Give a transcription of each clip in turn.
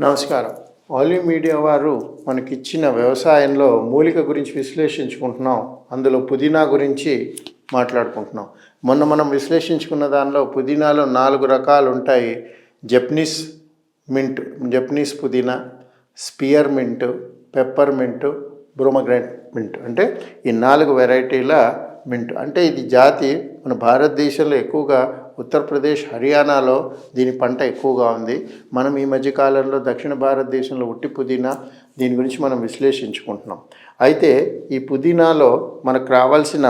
నమస్కారం. ఆలీ మీడియా వారు మనకిచ్చిన వ్యవసాయంలో మూలిక గురించి విశ్లేషించుకుంటున్నాం. అందులో పుదీనా గురించి మాట్లాడుకుంటున్నాం. మొన్న మనం విశ్లేషించుకున్న దానిలో పుదీనాలో నాలుగు రకాలు ఉంటాయి. జపనీస్ మింట్ జపనీస్ పుదీనా స్పియర్ మింట్ పెప్పర్ మింట్ బ్రోమగ్రాంట్ మింట్. అంటే ఈ నాలుగు వెరైటీల మింట్ అంటే ఇది జాతి మన భారతదేశంలో ఎక్కువగా ఉత్తరప్రదేశ్ హర్యానాలో దీని పంట ఎక్కువగా ఉంది. మనం ఈ మధ్యకాలంలో దక్షిణ భారతదేశంలో ఉట్టి పుదీనా దీని గురించి మనం విశ్లేషించుకుంటున్నాం. అయితే ఈ పుదీనాలో మనకు రావాల్సిన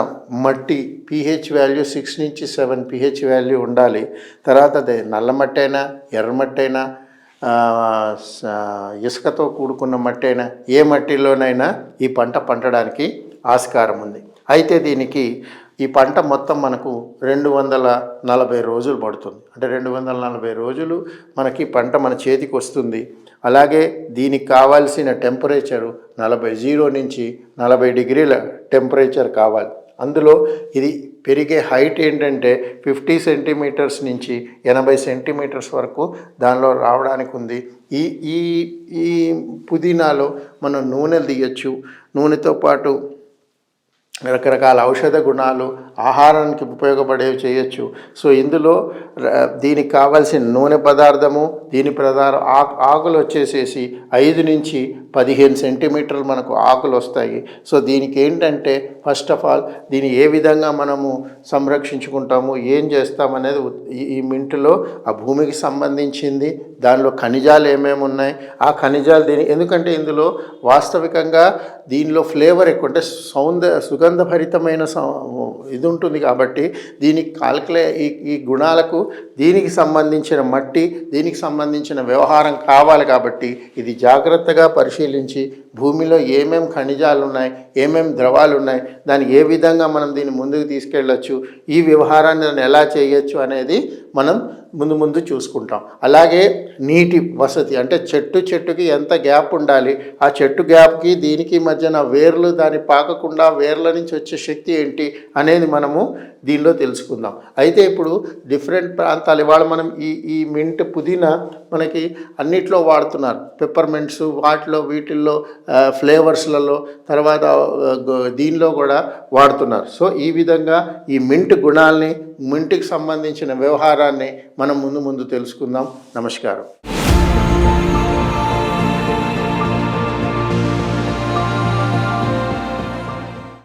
మట్టి పీహెచ్ వాల్యూ సిక్స్ నుంచి సెవెన్ పీహెచ్ వాల్యూ ఉండాలి. తర్వాత అది నల్ల మట్టి అయినా ఎర్ర మట్టి అయినా ఇసుకతో కూడుకున్న మట్టి అయినా ఏ మట్టిలోనైనా ఈ పంట పండడానికి ఆస్కారం ఉంది. అయితే దీనికి ఈ పంట మొత్తం మనకు రెండు వందల నలభై రోజులు పడుతుంది. అంటే రెండు వందల నలభై రోజులు మనకి పంట మన చేతికి వస్తుంది. అలాగే దీనికి కావాల్సిన టెంపరేచరు నలభై జీరో నుంచి నలభై డిగ్రీల టెంపరేచర్ కావాలి. అందులో ఇది పెరిగే హైట్ ఏంటంటే ఫిఫ్టీ సెంటీమీటర్స్ నుంచి ఎనభై సెంటీమీటర్స్ వరకు దానిలో రావడానికి ఉంది. ఈ ఈ ఈ పుదీనాలో మనం నూనెలు తీయచ్చు. నూనెతో పాటు రకరకాల ఔషధ గుణాలు ఆహారానికి ఉపయోగపడేవి చేయొచ్చు. సో ఇందులో దీనికి కావాల్సిన నూనె పదార్థము దీని ప్రధాన ఆకు ఆకులు వచ్చేసేసి ఐదు నుంచి పదిహేను సెంటీమీటర్లు మనకు ఆకులు వస్తాయి. సో దీనికి ఏంటంటే ఫస్ట్ ఆఫ్ ఆల్ దీన్ని ఏ విధంగా మనము సంరక్షించుకుంటాము ఏం చేస్తామనేది అనేది ఈ- మింటులో ఆ భూమికి సంబంధించింది దానిలో ఖనిజాలు ఏమేమి ఉన్నాయి ఆ ఖనిజాలు దీని ఎందుకంటే ఇందులో వాస్తవికంగా దీనిలో ఫ్లేవర్ ఎక్కువ అంటే సౌందర్య సుగంధ ఆనందభరితమైన ఇది ఉంటుంది కాబట్టి దీనికి కాల్కులే ఈ ఈ గుణాలకు దీనికి సంబంధించిన మట్టి దీనికి సంబంధించిన వ్యవహారం కావాలి కాబట్టి ఇది జాగ్రత్తగా పరిశీలించి భూమిలో ఏమేం ఖనిజాలు ఉన్నాయి ఏమేం ద్రవాలు ఉన్నాయి దాన్ని ఏ విధంగా మనం దీన్ని ముందుకు తీసుకెళ్ళొచ్చు ఈ వ్యవహారాన్ని దాన్ని ఎలా చేయొచ్చు అనేది మనం ముందు ముందు చూసుకుంటాం. అలాగే నీటి వసతి అంటే చెట్టు చెట్టుకి ఎంత గ్యాప్ ఉండాలి ఆ చెట్టు గ్యాప్కి దీనికి మధ్యన వేర్లు దాన్ని పాకకుండా వేర్ల నుంచి వచ్చే శక్తి ఏంటి అనేది మనము దీనిలో తెలుసుకుందాం. అయితే ఇప్పుడు డిఫరెంట్ ప్రాంతాలు ఇవాళ మనం ఈ ఈ మింట్ పుదీనా మనకి అన్నిట్లో వాడుతున్నారు. పెప్పర్మెంట్స్ వాటిలో వీటిల్లో ఫ్లేవర్స్లలో తర్వాత దీనిలో కూడా వాడుతున్నారు. సో ఈ విధంగా ఈ మింట్ గుణాల్ని మింట్కి సంబంధించిన వ్యవహారాన్ని మనం ముందు ముందు తెలుసుకుందాం. నమస్కారం.